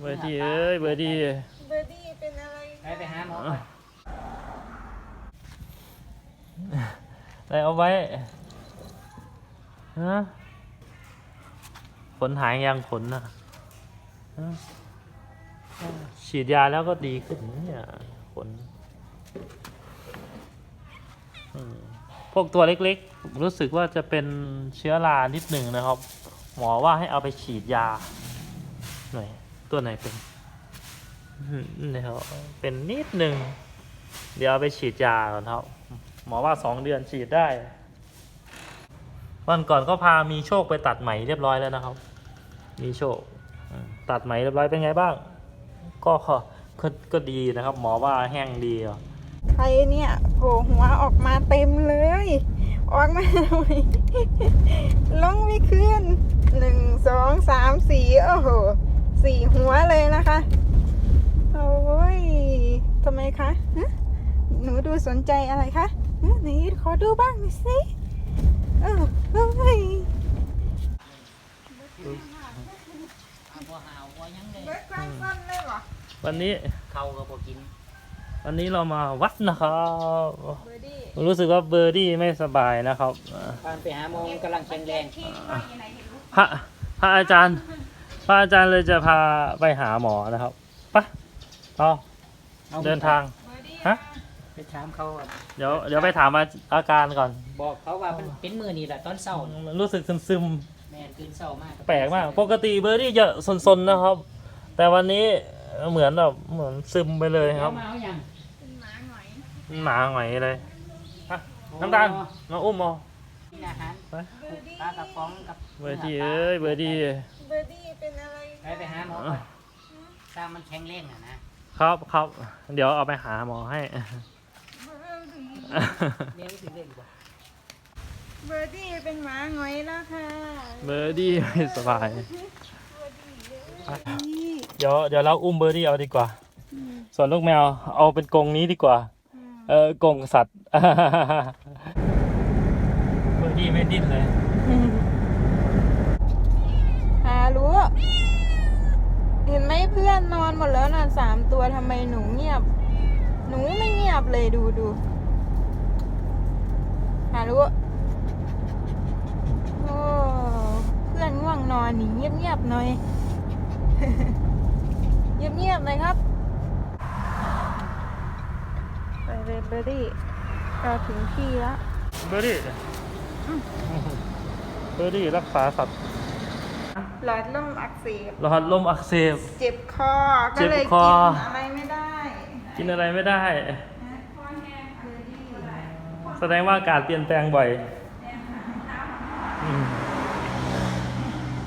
เบอร์ดี้เอ้ยเบอร์ดี้เบอร์ดี้เป็นอะไรไปไปหาหมอก่อนอะไรเอาไว้ฮะขนหายยังขนนะฮะฉีดยาแล้วก็ดีขึ้นนะเนี่ยขนอืมพวกตัวเล็กๆ รู้สึกว่าจะเป็นเชื้อรานิดหนึ่งนะครับ หมอว่าให้เอาไปฉีดยาหน่อย ตัวไหนเป็นเนี่ยครับเป็นนิดหนึ่งเดี๋ยวไปฉีดยาก่อนครับ หมอว่าสองเดือนฉีดได้ วันก่อนก็พามีโชคไปตัดไหมเรียบร้อยแล้วนะครับ มีโชค ตัดไหมเรียบร้อยเป็นไงบ้าง ก็ก็ก็ดีนะครับ หมอว่าแห้งดีอะใครเนี่ยโผล่หัวออกมาเต็มเลย ออกมาหน่อยลงไม่ขึ้นหนึ่งสองสามสี่โอ้โหสี่หัวเลยนะคะ โอ้ยทำไม คะหนูดูสนใจอะไรคะฮะไหนขอดูบ้างหน่อยสิเออเอ้ยวันนี้เขาก็บกิน วันนี้เรามาวัดนะครับรู้สึกว่าเบอร์ดี้ไม่สบายนะครับอ่าปานไปหาหมอกำลังแข็งแรงพระพระอาจารย์ พระอาจารย์เลยจะพาไปหาหมอนะครับไปะต่อ อาเดินทาง ฮะ ไปถามเขาอะเดี๋ยวเดี๋ยวไปถามอาอาการก่อน บอกเขาว่ามันเป็นมื้อนี้แหละตอนเช้ารู้สึกซึมแม่นตื่นเช้ามากๆแปลกมาก ปกติเบอร์ดี้จะซนๆนะครับ แต่วันนี้เหมือนแบบเหมือนซึมไปเลยครับเอามาเอาหยังเป็นหมาหน่อยหนาหงอยเลยอะน้ำตาลมาอุ้มมากินอาหารไป ปลากระป๋องกับเบอร์ดี้เอ้ยเบอร์ดี้ เบอร์ดี้เป็นอะไรไปไปหาหมอก่อนตามมันแข็งแรงอะนะ ครับครับเดี๋ยวเอาไปหาหมอให้ เลี้ยงสิเล่นบ่เบอร์ดี้เป็นหมาหงอยแล้วค่ะเบอร์ดี้ไม่สบาย นี่เดี๋ยวเดี๋ยวเราอุ้มเบอร์ดี้เอาดีกว่าส่วนลูกแมวเอาเป็นกรงนี้ดีกว่าเออกรงสัตว์ เบอร์ดี้ไม่ดิ้นเลย หารู้ เห็นไหมเพื่อนนอนหมดแล้วนะสามตัวทำไมหนูเงียบ หนูไม่เงียบเลยดูดูหารู้โอ้เพื่อนง่วงนอนหนีเงียบเงียบๆหน่อยเงียบเงียบๆหน่อยครับไปเลยเบอร์ดี้เราถึงที่แล้ว เบอร์ดี้เบอร์ดี้รักษาสัตว์ หลอดลมอักเสบหลอดลมอักเสบ เจ็บคอเจ็ก็บเลยคอกินอะไรไม่ได้ กินอะไรไม่ได้คอแห้งคือดีแสดงว่าอากาศเปลี่ยนแปลงบ่อยอืม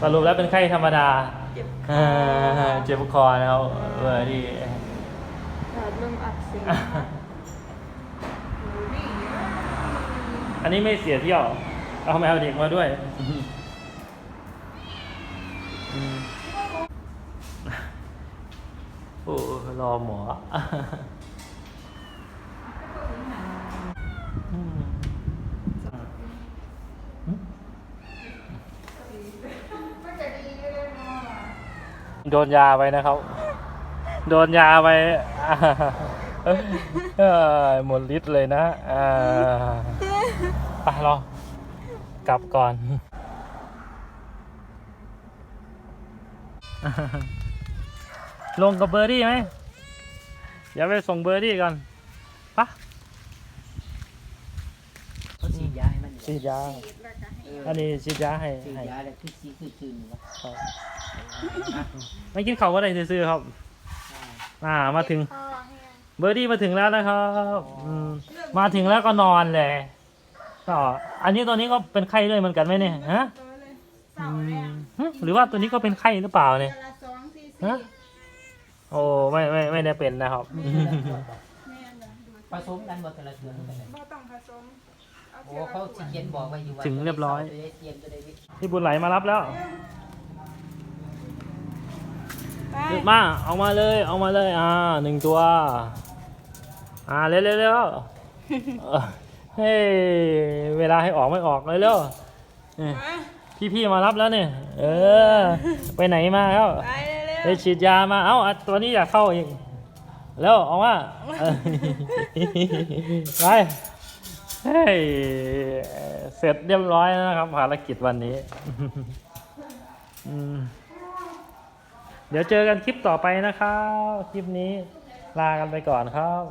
สรุปแล้วเป็นไข้ธรรมดา เจ็บอ่าเจ็บคอนะครับเบอร์ดี้หลอดลมอักเสบอันนี้ไม่เสียเที่ยว เอาแมวเด็กมาด้วยอืม โอ้รอหมอโดนยาไปนะครับ โดนยาไปหมดฤทธิ์เลยนะอ่าไปรอกลับก่อน ลงกับเบอร์ดี้ไหมเดี๋ยวไปส่งเบอร์ดี้ก่อนปะเขาฉีดยาให้มันอยู่ฉีดยาเอออันนี้ฉีดยาให้ฉีดให้ยาแล้วคือสีคือคืนอยู่วะครับไม่กินเขาวก็ได้ซื้อๆครับ อ่ามาถึงคอแห้งเบอร์ดี้มาถึงแล้วนะครับมมาถึงแล้วก็นอนเลยก็อันนี้ตัวนี้ก็เป็นไข้ด้วยเหมือนกันไหมเนี่ยฮะตัวเลยอืเสาแรมกหึหรือว่าตัวนี้ก็เป็นไข้หรือเปล่าเนี่ยเดือนละสองซีซีฮะ โอ้ไม่ไม่ไม่ได้เป็นนะครับ แม่เดี๋ยวดูผสมกันบ่แต่ละเทือนกันเลยบ่ต้องผสมเอาโอ้ทีละเขาขวสิดเขียนบอกไว้อยู่ว่าถึงเรียบร้อย ตัวใดเทียมตัวใดวิพี่บุญไหลมารับแล้วไปเยอะมากเอามาเลย เอามาเลย อ่าหนึ่งตัว อ่าเร็วเร็วเร็วเออเฮ้ยเวลาให้ออกไม่ออกเลยเร็วนี่มาพี่พี่ๆมารับแล้วเนี่ยเออ ไปไหนมาแล้วไปเร็ ไปฉีดยามาเอ้าอะตัวนี้อยากเข้าอีกแล้วออกมาเออไปเฮ้ยเสร็จเรียบร้อยแล้วนะครับภารกิจวันนี้อืมเดี๋ยวเจอกันคลิปต่อไปนะครับ คลิปนี้ลากันไปก่อนครับ